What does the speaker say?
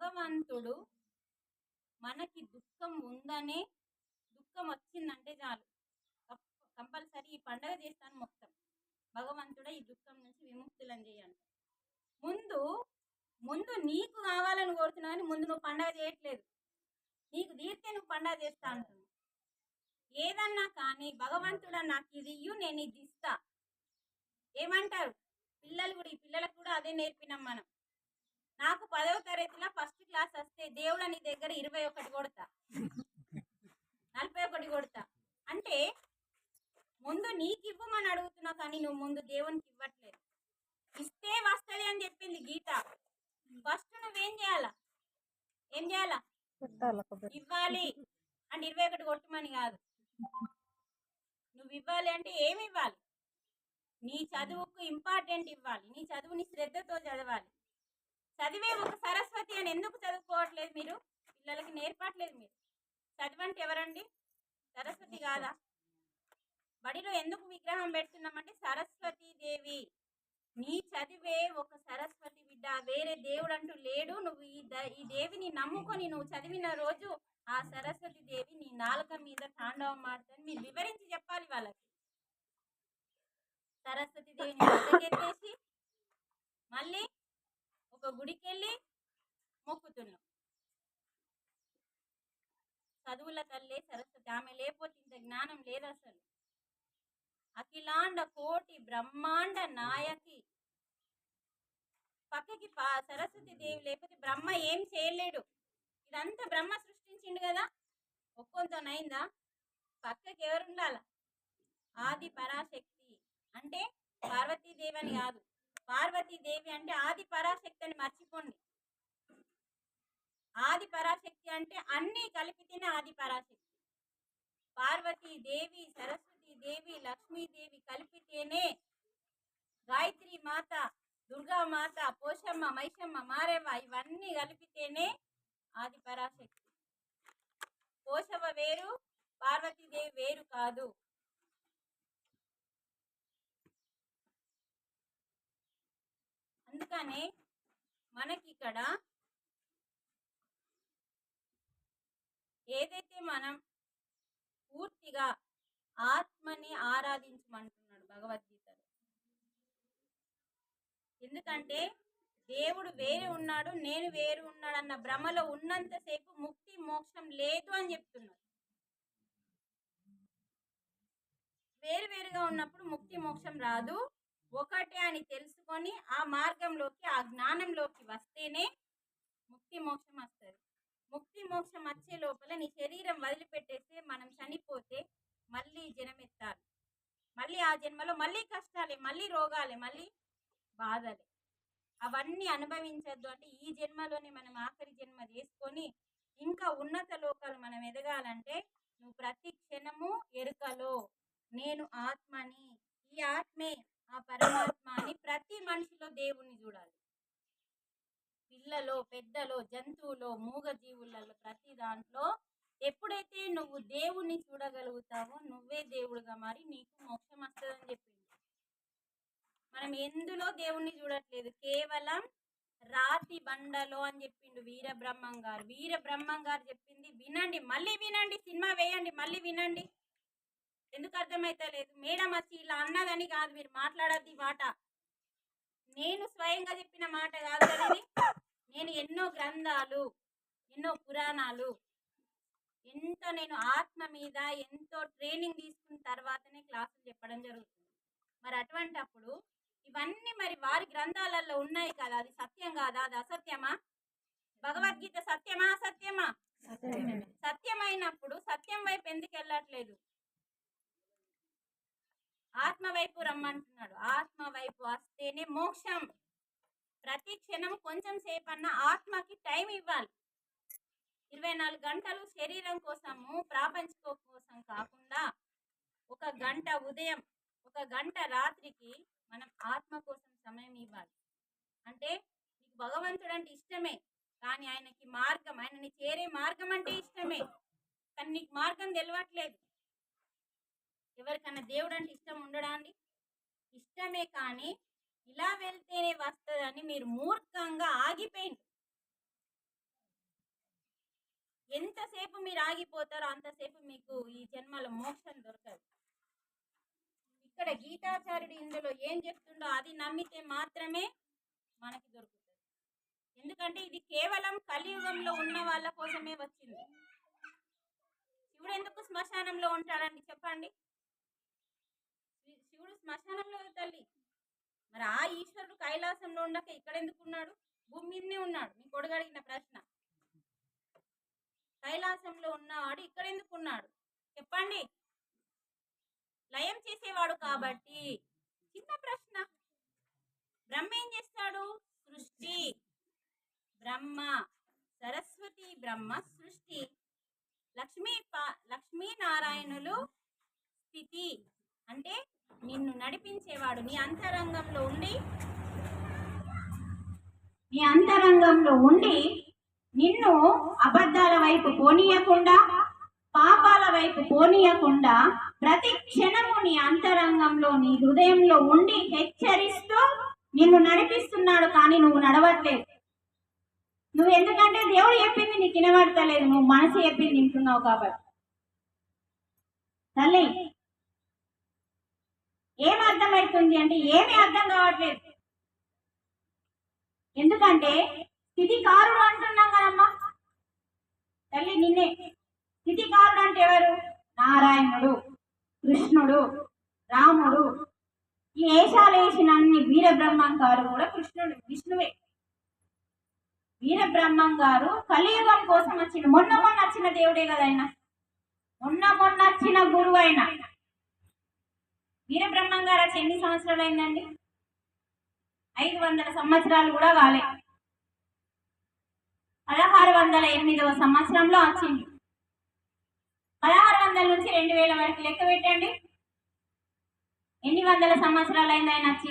భగవంతుడు మనకి దుఃఖం ఉందనే దుఃఖం వచ్చిందంటే చాలు. కంపల్సరీ ఈ పండగ చేస్తాను మొత్తం. భగవంతుడే ఈ దుఃఖం నుంచి విముక్తులను చేయండి. ముందు ముందు నీకు కావాలని కోరుతున్నావు కానీ ముందు నువ్వు పండగ చేయట్లేదు. నీకు తీరితే నువ్వు పండగ చేస్తా అంటున్నావు ఏదన్నా కానీ భగవంతుడా నాకు ఇది ఇయ్యు నేను ఇది ఇస్తా. ఏమంటారు? పిల్లలు కూడా ఈ పిల్లలకు కూడా అదే నేర్పినాం మనం. నాకు పదవ తరగతిలో ఫస్ట్ క్లాస్ వస్తే దేవుడు నీ దగ్గర ఇరవై ఒకటి కొడతా. నలభై ఒకటి కొడతా. అంటే ముందు నీకు ఇవ్వమని అడుగుతున్నా కానీ నువ్వు ముందు దేవునికి ఇవ్వట్లేదు. ఇస్తే వస్తుంది అని చెప్పింది గీత. ఫస్ట్ నువ్వేం చేయాలా? ఏం చేయాలా? ఇవ్వాలి. అంటే ఇరవై ఒకటి కొట్టమని కాదు. నువ్వు ఇవ్వాలి అంటే ఏమి ఇవ్వాలి? నీ చదువుకు ఇంపార్టెంట్ ఇవ్వాలి. నీ చదువుని శ్రద్ధతో చదవాలి. చదివే ఒక సరస్వతి అని ఎందుకు చదువుకోవట్లేదు మీరు? పిల్లలకి నేర్పట్లేదు మీరు. చదివంటే ఎవరండి? సరస్వతి కాదా? బడిలో ఎందుకు విగ్రహం పెడుతున్నామంటే సరస్వతి దేవి నీ చదివే ఒక సరస్వతి బిడ్డ వేరే దేవుడు అంటూ లేడు. నువ్వు ఈ ద- ఈ దేవిని నమ్ముకొని నువ్వు చదివిన రోజు ఆ సరస్వతి దేవి నీ నాలుక మీద తాండవం ఆడుతుంది మీరు వివరించి చెప్పాలి వాళ్ళకి. సరస్వతి దేవిని మళ్ళీ ఇంకో గుడికి వెళ్ళి మొక్కుతున్నాం. చదువుల తల్లే సరస్వతి. ఆమె లేకపోతే ఇంత జ్ఞానం లేదు అసలు అఖిలాండ కోటి బ్రహ్మాండ నాయకి. పక్కకి సరస్వతి దేవి లేకపోతే బ్రహ్మ ఏం చేయలేడు. ఇదంతా బ్రహ్మ సృష్టించిండు కదా. ఒక్కొంతనైందా పక్కకి ఎవరు ఉండాల ఆది పరాశక్తి. అంటే పార్వతీదేవి అని కాదు. పార్వతీదేవి అంటే ఆది పరాశక్తి అని మర్చిపోండి. ఆది పరాశక్తి అంటే అన్నీ కలిపితేనే ఆది పరాశక్తి. పార్వతీదేవి సరస్వతి దేవి లక్ష్మీదేవి కలిపితేనే గాయత్రి మాత దుర్గా మాత పోషమ్మ మైషమ్మ మారేవ ఇవన్నీ కలిపితేనే ఆది పరాశక్తి. పోషవ వేరు పార్వతీదేవి వేరు కాదు. అందుకనే మనకి ఇక్కడ ఏదైతే మనం పూర్తిగా ఆత్మని ఆరాధించమంటున్నాడు భగవద్గీతలో. ఎందుకంటే దేవుడు వేరే ఉన్నాడు నేను వేరు ఉన్నాడు అన్న భ్రమలో ఉన్నంతసేపు ముక్తి మోక్షం లేదు అని చెప్తున్నాడు వేరు వేరుగా ఉన్నప్పుడు ముక్తి మోక్షం రాదు. ఒకటే అని తెలుసుకొని ఆ మార్గంలోకి ఆ జ్ఞానంలోకి వస్తేనే ముక్తి మోక్షం వస్తుంది. ముక్తి మోక్షం వచ్చే లోపల నీ శరీరం వదిలిపెట్టేస్తే మనం చనిపోతే మళ్ళీ జనమెత్తాలి. మళ్ళీ ఆ జన్మలో మళ్ళీ కష్టాలే మళ్ళీ రోగాలే మళ్ళీ బాధలే. అవన్నీ అనుభవించద్దు అంటే ఈ జన్మలోనే మనం ఆఖరి జన్మ చేసుకొని ఇంకా ఉన్నత లోకాలు మనం ఎదగాలంటే నువ్వు ప్రతి క్షణము ఎరుకలో. నేను ఆత్మని ఈ ఆత్మే ఆ పరమాత్మ అని ప్రతి మనిషిలో దేవుణ్ణి చూడాలి. పిల్లలో పెద్దలో జంతువులో మూగ జీవులలో ప్రతి దాంట్లో ఎప్పుడైతే నువ్వు దేవుణ్ణి చూడగలుగుతావో నువ్వే దేవుడుగా మారి నీకు మోక్షం వస్తుందని చెప్పింది. మనం ఎందులో దేవుణ్ణి చూడట్లేదు? కేవలం రాతి బండలో అని చెప్పిండు వీరబ్రహ్మం గారు వీరబ్రహ్మం గారు చెప్పింది వినండి మళ్ళీ వినండి సినిమా వేయండి మళ్ళీ వినండి. ఎందుకు అర్థమైతలేదు మేడం వచ్చి ఇలా అన్నదని కాదు మీరు మాట్లాడద్ది మాట. నేను స్వయంగా చెప్పిన మాట కాదు కదా ఇది నేను ఎన్నో గ్రంథాలు ఎన్నో పురాణాలు ఎంత నేను ఆత్మ మీద ఎంతో ట్రైనింగ్ తీసుకున్న తర్వాతనే క్లాసులు చెప్పడం జరుగుతుంది. మరి అటువంటప్పుడు ఇవన్నీ మరి వారి గ్రంథాలలో ఉన్నాయి కదా అది సత్యం కాదా అది అసత్యమా? భగవద్గీత సత్యమా అసత్యమా? సత్యమైనప్పుడు సత్యం వైపు ఎందుకు వెళ్ళట్లేదు? ఆత్మ వైపు రమ్మంటున్నాడు. ఆత్మ వైపు వస్తేనే మోక్షం. ప్రతి క్షణం కొంచెం సేపు అన్న ఆత్మకి టైం ఇవ్వాలి. ఇరవై నాలుగు గంటలు శరీరం కోసము ప్రాపంచిక కోసం కాకుండా ఒక గంట ఉదయం ఒక గంట రాత్రికి మనం ఆత్మ కోసం సమయం ఇవ్వాలి. అంటే నీకు భగవంతుడు అంటే ఇష్టమే కానీ ఆయనకి మార్గం ఆయనని చేరే మార్గం అంటే ఇష్టమే. కానీ నీకు మార్గం తెలియట్లేదు ఎవరికన్నా దేవుడు అంటే ఇష్టం ఉండడా అండి? ఇష్టమే కానీ ఇలా వెళ్తేనే వస్తుందని మీరు మూర్ఖంగా ఆగిపోయింది ఎంతసేపు మీరు ఆగిపోతారో అంతసేపు మీకు ఈ జన్మలో మోక్షం దొరకదు. ఇక్కడ గీతాచార్యుడు ఇందులో ఏం చెప్తుండో అది నమ్మితే మాత్రమే మనకి దొరుకుతుంది. ఎందుకంటే ఇది కేవలం కలియుగంలో ఉన్న వాళ్ళ కోసమే వచ్చింది. శివుడు ఎందుకు శ్మశానంలో ఉంటాడండి చెప్పండి? శ్మశానంలో తల్లి. మరి ఆ ఈశ్వరుడు కైలాసంలో ఉండక ఇక్కడ ఎందుకు ఉన్నాడు భూమి మీదనే ఉన్నాడు. మీ కొడుకు అడిగిన ప్రశ్న. కైలాసంలో ఉన్నవాడు ఇక్కడ ఎందుకు ఉన్నాడు చెప్పండి. లయం చేసేవాడు కాబట్టి. చిన్న ప్రశ్న. బ్రహ్మ ఏం చేస్తాడు? సృష్టి. బ్రహ్మ. సరస్వతి బ్రహ్మ సృష్టి. లక్ష్మీ లక్ష్మీనారాయణులు స్థితి. అంటే నిన్ను నడిపించేవాడు నీ అంతరంగంలో ఉండి నీ అంతరంగంలో ఉండి నిన్ను అబద్ధాల వైపు పోనీయకుండా పాపాల వైపు పోనీయకుండా ప్రతి క్షణము నీ అంతరంగంలో నీ హృదయంలో ఉండి హెచ్చరిస్తూ నిన్ను నడిపిస్తున్నాడు కానీ నువ్వు నడవట్లేదు. నువ్వు ఎందుకంటే దేవుడు చెప్పింది నీకు వినబడతలేదు నువ్వు మనసు చెప్పింది వింటున్నావు కాబట్టి. తల్లి ఏం అర్థమవుతుంది అంటే ఏమి అర్థం కావట్లేదు. ఎందుకంటే స్థితికారుడు అంటున్నాం కదమ్మా. తల్లి నిన్నే. స్థితికారుడు అంటే ఎవరు? నారాయణుడు కృష్ణుడు రాముడు. ఈ వేషాలు వేసిన అన్ని వీరబ్రహ్మం గారు కూడా కృష్ణుడు విష్ణువే. వీరబ్రహ్మం గారు కలియుగం కోసం వచ్చిన మొన్న మొన్న వచ్చిన దేవుడే కదా ఆయన. మొన్న మొన్న వచ్చిన గురువు ఆయన వీరబ్రహ్మం గారు వచ్చి ఎన్ని సంవత్సరాలు అయిందండి ఐదు వందల సంవత్సరాలు కూడా కాలే. పదహారు వందల ఎనిమిదవ సంవత్సరంలో వచ్చింది. పదహారు వందల నుంచి రెండు వేల వరకు లెక్క పెట్టండి. ఎన్ని వందల సంవత్సరాలు అయింది ఆయన వచ్చి?